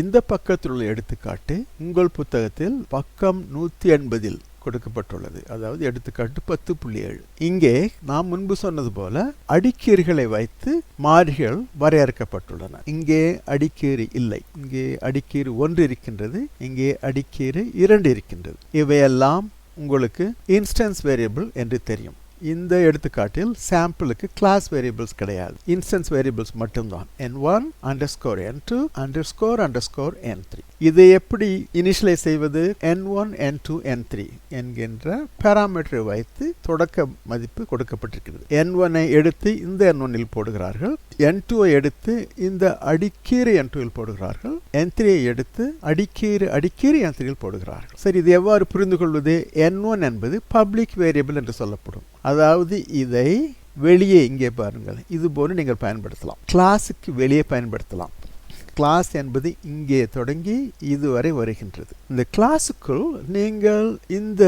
இந்த பக்கத்தில் உள்ள எடுத்துக்காட்டு உங்கள் புத்தகத்தில் பக்கம் நூற்றி எண்பதில் கொடுக்கப்பட்டுள்ளது. அதாவது எடுத்துக்காட்டு பத்து புள்ளி ஏழு. இங்கே நாம் முன்பு சொன்னது போல அடிக்கீறுகளை வைத்து மாறிகள் வரையறுக்கப்பட்டுள்ளன. இங்கே அடிக்கீறு இல்லை. இங்கே அடிக்கீறு ஒன்று இருக்கின்றது இங்கே அடிக்கீறு இரண்டு இருக்கின்றது. இவையெல்லாம் உங்களுக்கு இன்ஸ்டன்ஸ் வேரியபிள் என்று தெரியும். இந்த எடுத்துக்காட்டில் சாம்பிளுக்கு கிளாஸ் வேரியபிள்ஸ் கிடையாது. இன்ஸ்டன்ஸ் வேரியபிள்ஸ் மட்டும்தான். N one underscore score N two underscore score underscore score N three இதை எப்படி இனிஷியலைஸ் செய்வது? N one N two N three என்கின்ற பேராமீட்டரை வைத்து தொடக்க மதிப்பு கொடுக்கப்பட்டிருக்கிறது. என் ஒன்னை எடுத்து இந்த என் ஒன்னில் போடுகிறார்கள். என் டூவை எடுத்து இந்த அடிக்கீறு என் டூவில் போடுகிறார்கள். என் த்ரீயை எடுத்து அடிக்கீறு அடிக்கீறு என் த்ரீயில் போடுகிறார்கள். சரி இது எவ்வாறு புரிந்து கொள்வது என் ஒன் என்பது பப்ளிக் வேரியபிள் என்று சொல்லப்படும். அதாவது இதை வெளியே இங்கே பாருங்கள். இது போல நீங்கள் பயன்படுத்தலாம். கிளாஸுக்கு வெளியே பயன்படுத்தலாம். கிளாஸ் என்பது இங்கே தொடங்கி இதுவரை வருகின்றது. இந்த கிளாஸுக்குள் நீங்கள் இந்த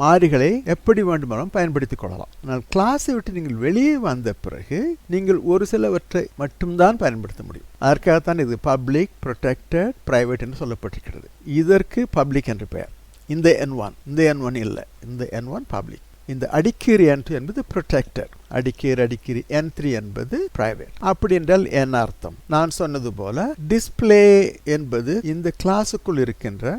மாறிகளை எப்படி வேண்டுமானாலும் பயன்படுத்திக் கொள்ளலாம். ஆனால் கிளாஸை விட்டு நீங்கள் வெளியே வந்த பிறகு நீங்கள் ஒரு சிலவற்றை மட்டும்தான் பயன்படுத்த முடியும். அதற்காகத்தான் இது பப்ளிக் ப்ரொடெக்டட் பிரைவேட் என்று சொல்லப்பட்டிருக்கிறது. இதற்கு பப்ளிக் என்று பெயர். இந்த என் ஒன் இந்த என் ஒன் இல்லை. இந்த என் ஒன் பப்ளிக் இந்த அடிக்கீர் என் டூ என்பது ப்ரொடெக்டர் அடிக்கீர் அடிக்கீர் என் த்ரீ என்பது பிரைவேட் அப்படி என்றால் என்ன அர்த்தம். நான் சொன்னது போல டிஸ்பிளே என்பது இந்த கிளாஸுக்குள் இருக்கின்ற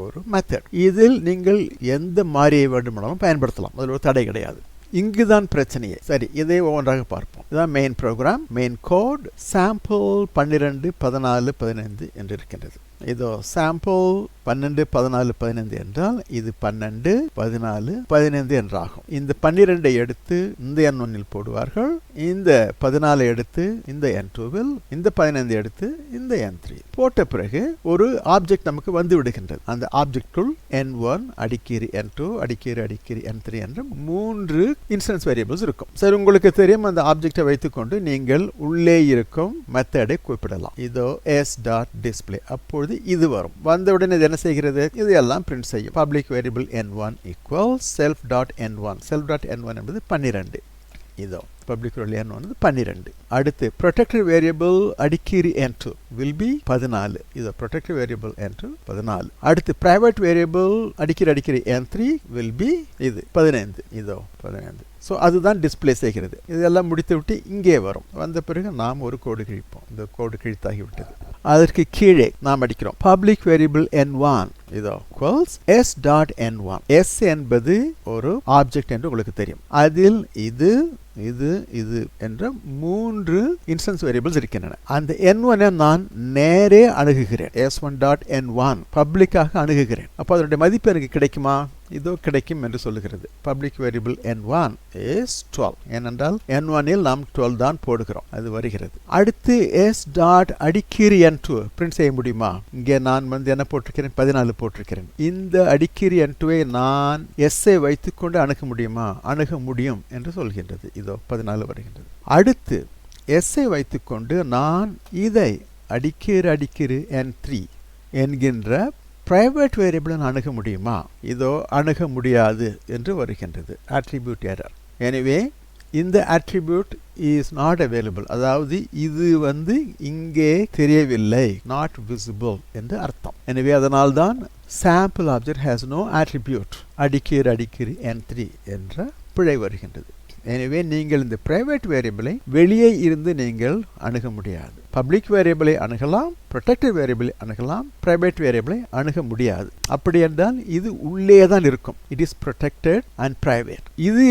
ஒரு மெத்தட் இதில் நீங்கள் எந்த மாறியை வேண்டுமானாலும் பயன்படுத்தலாம். அதில் ஒரு தடை கிடையாது. இங்கு தான் பிரச்சனையே. சரி இதை ஒவ்வொன்றாக பார்ப்போம். இதுதான் main program main code sample பன்னிரெண்டு பதினாலு பதினைந்து என்று இருக்கின்றது. இதோ சாம்பிள் பன்னெண்டு பதினாலு பதினைந்து என்றால் இது பன்னெண்டு பதினாலு பதினைந்து என்றாகும். இந்த பன்னிரெண்டை எடுத்து இந்த எண் ஒன்னில் போடுவார்கள். இந்த பதினாலு எடுத்து இந்த என் டூவில் இந்த பதினைந்து எடுத்து இந்த என் த்ரீ போட்ட பிறகு ஒரு ஆப்ஜெக்ட் நமக்கு வந்து விடுகின்றது. அந்த ஆப்ஜெக்டுள் என் ஒன் அடிக்கீரி என் டூ அடிக்கீரி அடிக்கீரி என் த்ரீ என்று மூன்று இன்ஸ்டன்ஸ் வேரியபிள்ஸ் இருக்கும். சரி உங்களுக்கு தெரியும் அந்த ஆப்ஜெக்டை வைத்துக்கொண்டு நீங்கள் உள்ளே இருக்கும் மெத்தடை குறிப்பிடலாம். இதோ எஸ் டாட் டிஸ்பிளே அப்பொழுது இது வரும். வந்தவுடன் இது என்ன செய்கிறது? இது எல்லாம் பிரிண்ட் செய்யும். Public variable N one equal self dot N one self dot N one என்பது பன்னிரெண்டு. இதோ பப்ளிக் வேரியபிள் என் ஒன் வந்து பன்னிரெண்டு. அடுத்து ப்ரொடெக்டர் வேரியபிள் அடிக்கீரி என் டூ வில் பி பதினாலு. இதோ ப்ரொடெக்டர் வேரியபிள் என் டூ பதினாலு. அடுத்து பிரைவேட் வேரியபிள் அடிக்கிற அடிக்கடி என் த்ரீ வில் பி இது பதினைந்து. இதோ பதினைந்து. ஸோ அதுதான் டிஸ்பிளே செய்கிறது. இதெல்லாம் முடித்து விட்டு இங்கே வரும். வந்த பிறகு நாம் ஒரு கோடு கிழிப்போம் இந்த கோடு கிழித்தாகி விட்டது அதற்கு கீழே நாம் அடிக்கிறோம். பப்ளிக் வேரியபிள் என் ஒன் இதோ equals S dot N one S என்பது ஒரு ஆப்ஜெக்ட் என்று உங்களுக்கு தெரியும். அதில் இது இது இது என்ற மூன்று இன்ஸ்டன்ஸ் வேரியபிள்ஸ் இருக்கின்றன. அந்த என் ஒனை நான் நேரே அணுகுகிறேன். S one dot N one பப்ளிக்காக அணுகுகிறேன். அப்போ அதனுடைய மதிப்பு எனக்கு கிடைக்குமா? இதோ கிடைக்கும் என்று சொல்லுகிறது. Public variable N one is twelve ஏனென்றால் என் ஒனில் நாம் டுவெல் தான் போடுகிறோம். அது வருகிறது. அடுத்து எஸ் டாட் அடிக்கீரி என் டூ பிரிண்ட் செய்ய முடியுமா? இங்கே நான் வந்து என்ன போட்டிருக்கிறேன்? பதினாலு போட்டிருக்கிறேன். இந்த அடிக்கீரி என் டூவை நான் எஸ்ஐ வைத்துக்கொண்டு அணுக முடியுமா? அணுக முடியும் என்று சொல்கின்றது. இதோ பதினாலு வருகின்றது. அடுத்து எஸ்ஐ வைத்துக்கொண்டு நான் இதை அடிக்கிற அடிக்கீறு என் த்ரீ என்கின்ற ப்ரைவேட் வேரியபிளை அணுக முடியுமா? இதோ அணுக முடியாது என்று வருகின்றது. ஆட்ரிபியூட் எரர் எனவே இந்த ஆட்ரிபியூட் இஸ் நாட் அவைலபிள் அதாவது இது வந்து இங்கே தெரியவில்லை. நாட் விசிபிள் என்று அர்த்தம். எனவே அதனால்தான் sample object has no attribute அடிக்கீர் அடிக்கீர் என் த்ரீ என்ற பிழை வருகின்றது. எனவே நீங்கள் இந்த பிரைவேட் வேரியபிளை வெளியே இருந்து நீங்கள் அணுக முடியாது. பப்ளிக் வேரியபிளை அணுகலாம் ப்ரொடெக்டட் வேரியபிளை அணுகலாம் பிரைவேட் வேரியபிளை அணுக முடியாது. அப்படி என்றால் இது உள்ளே தான் இருக்கும். It is protected and private இது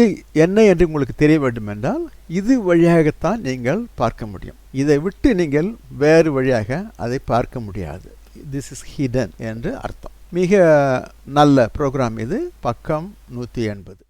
என்ன என்று உங்களுக்கு தெரிய வேண்டும் என்றால் இது வழியாகத்தான் நீங்கள் பார்க்க முடியும். இதை விட்டு நீங்கள் வேறு வழியாக அதை பார்க்க முடியாது. திஸ் இஸ் ஹிடன் என்று அர்த்தம். மிக நல்ல ப்ரோக்ராம் இது. பக்கம் நூற்றி எண்பது.